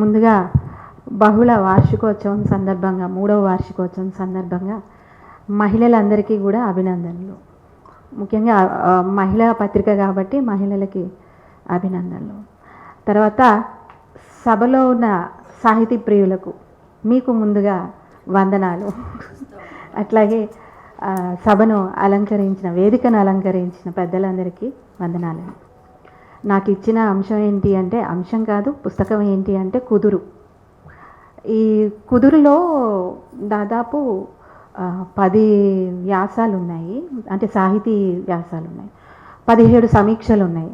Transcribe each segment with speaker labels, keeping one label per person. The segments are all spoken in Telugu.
Speaker 1: ముందుగా బహుళ వార్షికోత్సవం సందర్భంగా మూడవ వార్షికోత్సవం సందర్భంగా మహిళలందరికీ కూడా అభినందనలు. ముఖ్యంగా మహిళా పత్రిక కాబట్టి మహిళలకి అభినందనలు. తర్వాత సభలో ఉన్న సాహితీ ప్రియులకు మీకు ముందుగా వందనాలు. అట్లాగే సభను అలంకరించిన వేదికను అలంకరించిన పెద్దలందరికీ వందనాలు నాకు ఇచ్చిన అంశం ఏంటి అంటే అంశం కాదు పుస్తకం ఏంటి అంటే కుదురు. ఈ కుదురులో దాదాపు పది వ్యాసాలు ఉన్నాయి అంటే సాహితీ వ్యాసాలు ఉన్నాయి పదిహేడు సమీక్షలు ఉన్నాయి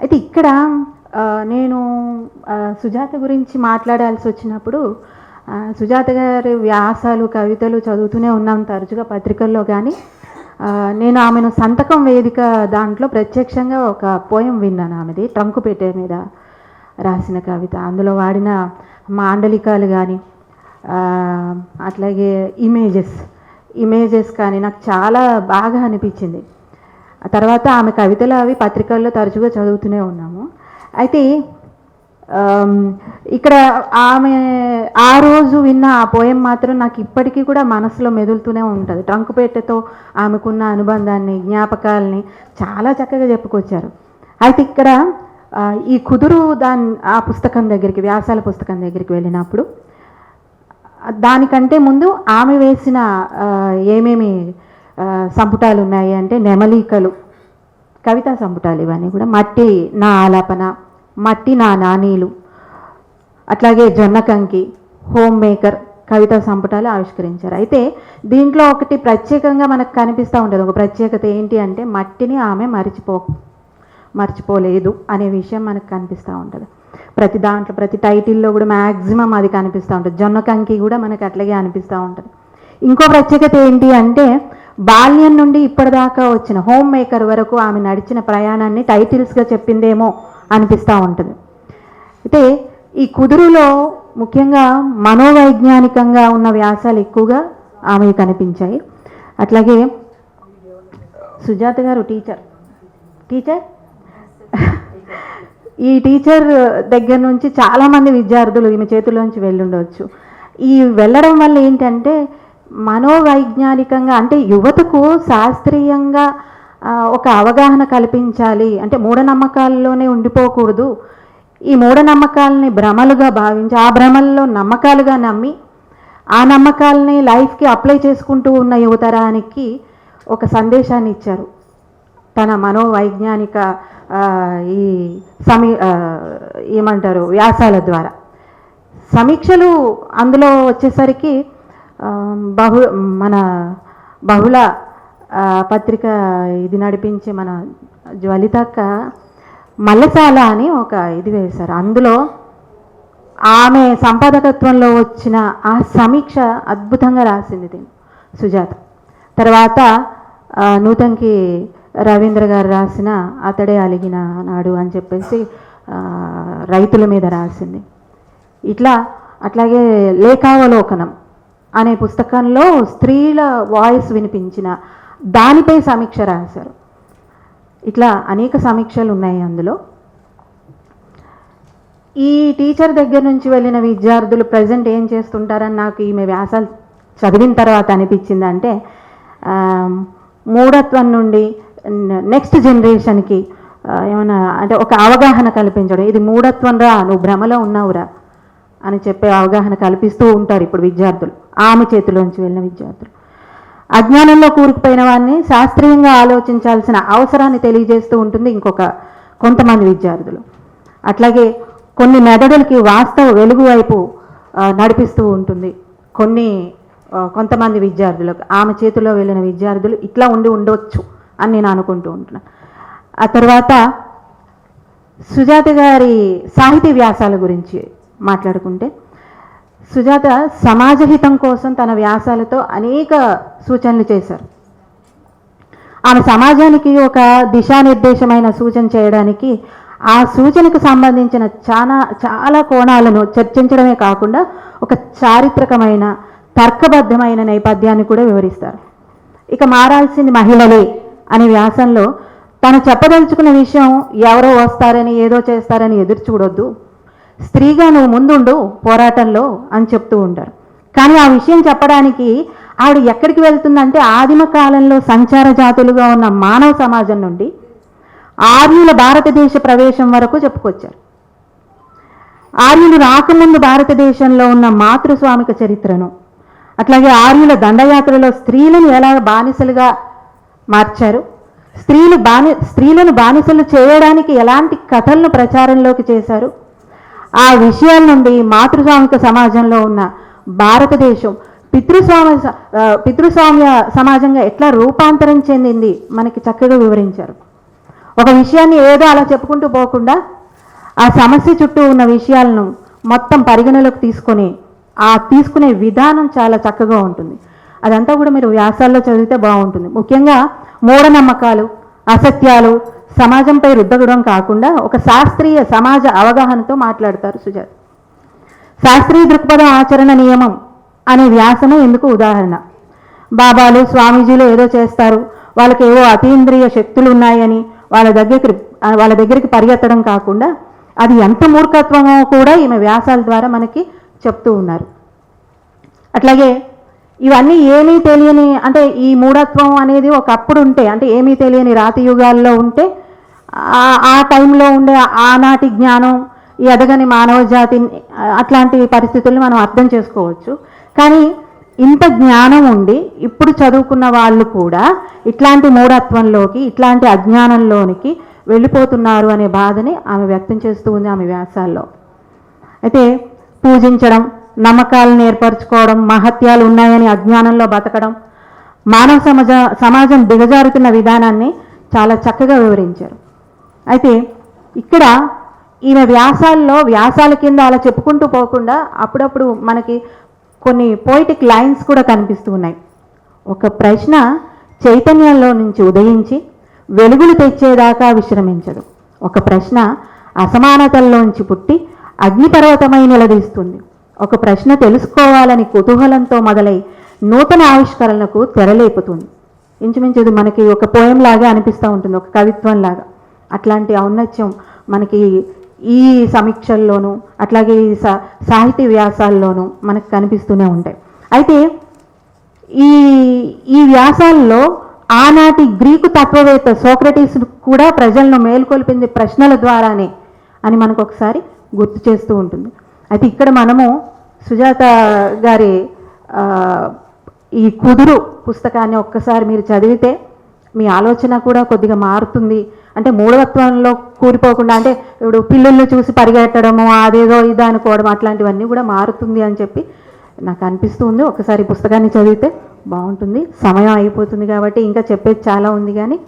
Speaker 1: అయితే ఇక్కడ నేను సుజాత గురించి మాట్లాడాల్సి వచ్చినప్పుడు సుజాత గారి వ్యాసాలు కవితలు చదువుతూనే ఉన్నాం తరచుగా పత్రికల్లో కానీ నేను ఆమెను సంతకం వేదిక దాంట్లో ప్రత్యక్షంగా ఒక పోయం విన్నాను ఆమెది ట్రంకుపేట మీద రాసిన కవిత. అందులో వాడిన మాండలికాలు కానీ అట్లాగే ఇమేజెస్ ఇమేజెస్ కానీ నాకు చాలా బాగా అనిపించింది. తర్వాత ఆమె కవితలు అవి పత్రికల్లో తరచుగా చదువుతూనే ఉన్నాము. అయితే ఇక్కడ ఆమె ఆ రోజు విన్న ఆ పోయం మాత్రం నాకు ఇప్పటికీ కూడా మనసులో మెదులుతూనే ఉంటుంది. ట్రంకుపేటతో ఆమెకున్న అనుబంధాన్ని జ్ఞాపకాలని చాలా చక్కగా చెప్పుకొచ్చారు. అయితే ఇక్కడ ఈ కుదురు దాని ఆ పుస్తకం దగ్గరికి వ్యాసాల పుస్తకం దగ్గరికి వెళ్ళినప్పుడు దానికంటే ముందు ఆమె వేసిన ఏమేమి సంపుటాలు ఉన్నాయి అంటే నెమలికలు కవితా సంపుటాలు ఇవన్నీ కూడా మట్టి నా ఆలాపన మట్టి నా నానీలు అట్లాగే జొన్న కంకి హోమ్ మేకర్ కవితా సంపుటాలు ఆవిష్కరించారు. అయితే దీంట్లో ఒకటి ప్రత్యేకంగా మనకు కనిపిస్తూ ఉంటుంది ఒక ప్రత్యేకత ఏంటి అంటే మట్టిని ఆమె మరిచిపో మర్చిపోలేదు అనే విషయం మనకు కనిపిస్తూ ఉంటుంది. ప్రతి దాంట్లో ప్రతి టైటిల్లో కూడా మ్యాక్సిమం అది కనిపిస్తూ ఉంటుంది. జొన్న కంకి కూడా మనకు అట్లాగే అనిపిస్తూ ఉంటుంది. ఇంకో ప్రత్యేకత ఏంటి అంటే బాల్యం నుండి ఇప్పటిదాకా వచ్చిన హోమ్ మేకర్ వరకు ఆమె నడిచిన ప్రయాణాన్ని టైటిల్స్గా చెప్పిందేమో. అనిపిస్తూ ఉంటుంది. అయితే ఈ కుదురులో ముఖ్యంగా మనోవైజ్ఞానికంగా ఉన్న వ్యాసాలు ఎక్కువగా ఆమె కనిపించాయి. అట్లాగే సుజాత గారు టీచర్. టీచర్? ఈ టీచర్ దగ్గర నుంచి చాలామంది విద్యార్థులు ఈమె చేతిలోంచి వెళ్ళుండవచ్చు ఈ వెళ్ళడం వల్ల ఏంటంటే మనోవైజ్ఞానికంగా అంటే యువతకు శాస్త్రీయంగా ఒక అవగాహన కల్పించాలి. అంటే మూఢనమ్మకాల్లోనే ఉండిపోకూడదు. ఈ మూఢనమ్మకాలని భ్రమలుగా భావించి ఆ భ్రమల్లో నమ్మకాలుగా నమ్మి ఆ నమ్మకాలని లైఫ్కి అప్లై చేసుకుంటూ ఉన్న యువతరానికి ఒక సందేశాన్ని ఇచ్చారు. తన మనోవైజ్ఞానిక ఈ సమీ ఏమంటారు వ్యాసాల ద్వారా. సమీక్షలు అందులో వచ్చేసరికి బహు మన బహుళ పత్రిక ఇది నడిపించే మన జ్వలితక్క మల్లసాల అని ఒక ఇది వేశారు. అందులో ఆమె సంపాదకత్వంలో వచ్చిన ఆ సమీక్ష అద్భుతంగా రాసింది దీన్ని సుజాత. తర్వాత నూతన్కి నూతంకి రవీంద్ర గారు రాసిన అతడే అలిగిన నాడు అని చెప్పేసి రైతుల మీద రాసింది. ఇట్లా అట్లాగే లేఖావలోకనం అనే పుస్తకంలో స్త్రీల వాయిస్ వినిపించిన దానిపై సమీక్ష రాశారు. ఇట్లా అనేక సమీక్షలు ఉన్నాయి అందులో. ఈ టీచర్ దగ్గర నుంచి వెళ్ళిన విద్యార్థులు ప్రజెంట్ ఏం చేస్తుంటారని నాకు ఈమె వ్యాసాలు చదివిన తర్వాత అనిపించింది అంటే మూఢత్వం నుండి నెక్స్ట్ జనరేషన్కి ఏమైనా అంటే ఒక అవగాహన కల్పించడం. ఇది మూఢత్వం రా నువ్వు భ్రమలో ఉన్నావురా అని చెప్పే అవగాహన కల్పిస్తూ ఉంటారు ఇప్పుడు విద్యార్థులు. ఆమె చేతిలోంచి వెళ్ళిన విద్యార్థులు. అజ్ఞానంలో కూరుకుపోయిన వారిని శాస్త్రీయంగా ఆలోచించాల్సిన అవసరాన్ని తెలియజేస్తూ ఉంటుంది ఇంకొక కొంతమంది విద్యార్థులు. అట్లాగే కొన్ని మెదడులకి వాస్తవ వెలుగు వైపు నడిపిస్తూ ఉంటుంది. కొన్ని కొంతమంది విద్యార్థులకు ఆమె చేతిలో వెళ్ళిన విద్యార్థులు ఇట్లా ఉండి ఉండొచ్చు అని నేను అనుకుంటూ ఉంటున్నాను ఆ తర్వాత సుజాత గారి సాహితీ వ్యాసాల గురించి మాట్లాడుకుంటే సుజాత సమాజ హితం కోసం తన వ్యాసాలతో అనేక సూచనలు చేశారు. ఆమె సమాజానికి ఒక దిశానిర్దేశమైన సూచన చేయడానికి ఆ సూచనకు సంబంధించిన చాలా చాలా కోణాలను చర్చించడమే కాకుండా ఒక చారిత్రకమైన తర్కబద్ధమైన నేపథ్యాన్ని కూడా వివరిస్తారు. ఇక మారాల్సింది మహిళలే అనే వ్యాసంలో తను చెప్పదలుచుకున్న విషయం ఎవరో వస్తారని ఏదో చేస్తారని ఎదురు చూడొద్దు. స్త్రీగా నువ్వు ముందుండు పోరాటంలో అని చెప్తూ ఉంటారు. కానీ ఆ విషయం చెప్పడానికి ఆవిడ ఎక్కడికి వెళ్తుందంటే ఆదిమ కాలంలో సంచార జాతులుగా ఉన్న మానవ సమాజం నుండి ఆర్యుల భారతదేశ ప్రవేశం వరకు చెప్పుకొచ్చారు. ఆర్యులు రాకముందు భారతదేశంలో ఉన్న మాతృస్వామిక చరిత్రను అట్లాగే ఆర్యుల దండయాత్రలో స్త్రీలను ఎలా బానిసలుగా మార్చారు స్త్రీలు బాని స్త్రీలను బానిసలు చేయడానికి ఎలాంటి కథలను ప్రచారంలోకి చేశారు ఆ విషయాల నుండి మాతృస్వామిక సమాజంలో ఉన్న భారతదేశం పితృస్వామ పితృస్వామ్య సమాజంగా ఎట్లా రూపాంతరం చెందింది మనకి చక్కగా వివరించారు. ఒక విషయాన్ని ఏదో అలా చెప్పుకుంటూ పోకుండా ఆ సమస్య చుట్టూ ఉన్న విషయాలను మొత్తం పరిగణలోకి తీసుకొని ఆ తీసుకునే విధానం చాలా చక్కగా ఉంటుంది. అదంతా కూడా మీరు వ్యాసాల్లో చదివితే బాగుంటుంది. ముఖ్యంగా మూఢనమ్మకాలు అసత్యాలు సమాజంపై రుద్దగడం కాకుండా ఒక శాస్త్రీయ సమాజ అవగాహనతో మాట్లాడతారు సుజాత. శాస్త్రీయ దృక్పథ ఆచరణ నియమం అనే వ్యాసమే ఎందుకు ఉదాహరణ. బాబాలు స్వామీజీలు ఏదో చేస్తారు. వాళ్ళకి ఏవో అతీంద్రియ శక్తులు ఉన్నాయని వాళ్ళ దగ్గరికి వాళ్ళ దగ్గరికి పరిగెత్తడం కాకుండా అది ఎంత మూర్ఖత్వమో కూడా ఈమె వ్యాసాల ద్వారా మనకి చెప్తూ ఉన్నారు. అట్లాగే ఇవన్నీ ఏమీ తెలియని అంటే ఈ మూఢత్వం అనేది ఒకప్పుడు ఉంటే అంటే ఏమీ తెలియని రాతి యుగాల్లో ఉంటే ఆ- టైంలో ఉండే ఆనాటి జ్ఞానం ఈ ఎదగని మానవ జాతి అట్లాంటి పరిస్థితులను మనం అర్థం చేసుకోవచ్చు. కానీ ఇంత జ్ఞానం ఉండి ఇప్పుడు చదువుకున్న వాళ్ళు కూడా ఇట్లాంటి మూఢత్వంలోకి ఇట్లాంటి అజ్ఞానంలోనికి వెళ్ళిపోతున్నారు అనే బాధని ఆమె వ్యక్తం చేస్తూ ఉంది ఆమె వ్యాసాల్లో. అయితే పూజించడం నమ్మకాలను ఏర్పరచుకోవడం మహత్యాలు ఉన్నాయని అజ్ఞానంలో బతకడం మానవ సమాజ సమాజం దిగజారుతున్న విధానాన్ని చాలా చక్కగా వివరించారు. అయితే ఇక్కడ ఈమె వ్యాసాల్లో వ్యాసాల కింద అలా చెప్పుకుంటూ పోకుండా అప్పుడప్పుడు మనకి కొన్ని పోయిటిక్ లైన్స్ కూడా కనిపిస్తూ ఉన్నాయి. ఒక ప్రశ్న చైతన్యంలో నుంచి ఉదయించి వెలుగులు తెచ్చేదాకా విశ్రమించదు. ఒక ప్రశ్న అసమానతల్లోంచి పుట్టి అగ్నిపర్వతమై నిలదీస్తుంది. ఒక ప్రశ్న తెలుసుకోవాలని కుతూహలంతో మొదలై నూతన ఆవిష్కరణలకు తెరలేపుతుంది. ఇంచుమించు ఇది మనకి ఒక పోయం లాగా అనిపిస్తూ ఉంటుంది ఒక కవిత్వం లాగా అట్లాంటి ఔన్నత్యం మనకి ఈ సమీక్షల్లోనూ అట్లాగే ఈ సా సాహితీ వ్యాసాల్లోనూ మనకు కనిపిస్తూనే ఉంటాయి. అయితే ఈ ఈ వ్యాసాల్లో ఆనాటి గ్రీకు తత్వవేత్త సోక్రటీస్ కూడా ప్రజలను మేల్కొల్పింది ప్రశ్నల ద్వారానే అని మనకు ఒకసారి గుర్తు చేస్తూ ఉంటుంది. అయితే ఇక్కడ మనము సుజాత గారి ఈ కుదురు పుస్తకాన్ని ఒక్కసారి మీరు చదివితే మీ ఆలోచన కూడా కొద్దిగా మారుతుంది. అంటే మూఢవత్వంలో కూరిపోకుండా అంటే ఇప్పుడు పిల్లుల్ని చూసి పరిగెట్టడము అదేదో ఇదో అనుకోవడం అట్లాంటివన్నీ కూడా మారుతుంది అని చెప్పి నాకు అనిపిస్తుంది. ఒకసారి పుస్తకాన్ని చదివితే బాగుంటుంది. సమయం అయిపోతుంది కాబట్టి ఇంకా చెప్పేది చాలా ఉంది కానీ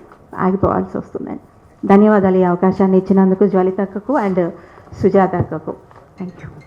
Speaker 1: ఆగిపోవాల్సి వస్తుందండి. ధన్యవాదాలు ఈ అవకాశాన్ని ఇచ్చినందుకు జ్వలితక్కకు అండ్ సుజాత అక్కకు థ్యాంక్ యూ